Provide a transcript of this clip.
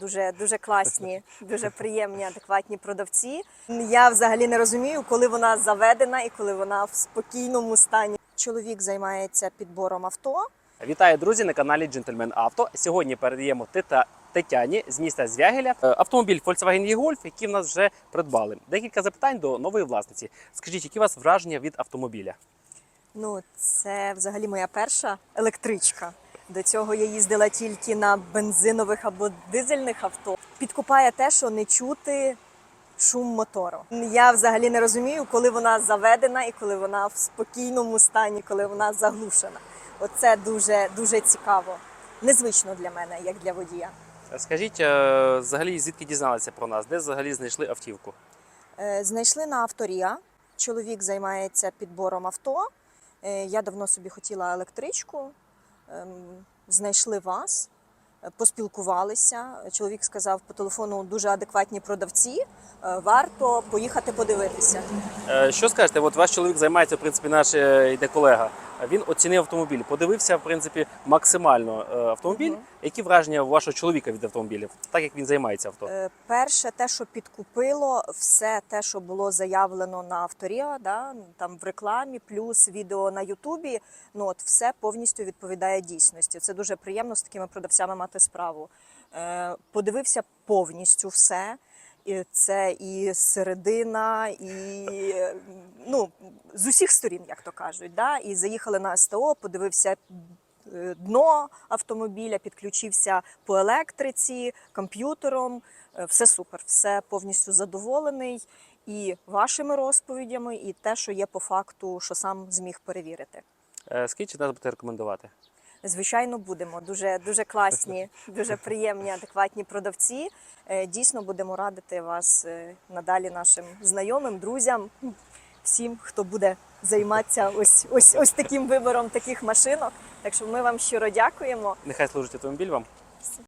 Дуже дуже класні, дуже приємні, адекватні продавці. Я взагалі не розумію, коли вона заведена і коли вона в спокійному стані. Чоловік займається підбором авто. Вітаю, друзі, на каналі Джентльмен Авто. Сьогодні передаємо Тета Тетяні з міста Звягеля е, автомобіль Volkswagen e-Golf, який в нас вже придбали. Декілька запитань до нової власниці. Скажіть, які у вас враження від автомобіля? Ну, це взагалі моя перша електричка. До цього я їздила тільки на бензинових або дизельних авто. Підкупає те, що не чути шум мотору. Я взагалі не розумію, коли вона заведена і коли вона в спокійному стані, коли вона заглушена. Оце дуже дуже цікаво. Незвично для мене, як для водія. Скажіть, е, взагалі, звідки дізналися про нас? Де взагалі знайшли автівку? Е, Знайшли на авторія. Чоловік займається підбором авто. Е, Я давно собі хотіла електричку. Ем, Знайшли вас, е, поспілкувалися. Чоловік сказав по телефону дуже адекватні продавці. е, Варто поїхати подивитися. Е, Що скажете? От ваш чоловік займається, в принципі, наш іде колега. Він оцінив автомобіль, подивився, в принципі, максимально е, автомобіль. Мгм. Які враження у вашого чоловіка від автомобілів, так як він займається авто? Е, Перше, те, що підкупило, все те, що було заявлено на авторія, да, там в рекламі, плюс відео на Ютубі. Ну от все повністю відповідає дійсності. Це дуже приємно з такими продавцями мати справу. Е, Подивився повністю все. Це і середина, і ну з усіх сторін, як то кажуть. Да? І заїхали на СТО, подивився е, дно автомобіля, підключився по електриці, комп'ютером. Е, Все супер, все повністю задоволений і вашими розповідями, і те, що є по факту, що сам зміг перевірити. Е, Скажіть, чи нас будете рекомендувати? Звичайно, будемо дуже дуже класні, дуже приємні, адекватні продавці. Е, Дійсно будемо радити вас е, надалі нашим знайомим, друзям, всім, хто буде займатися ось ось ось таким вибором таких машинок. Так що ми вам щиро дякуємо. Нехай служить автомобіль вам.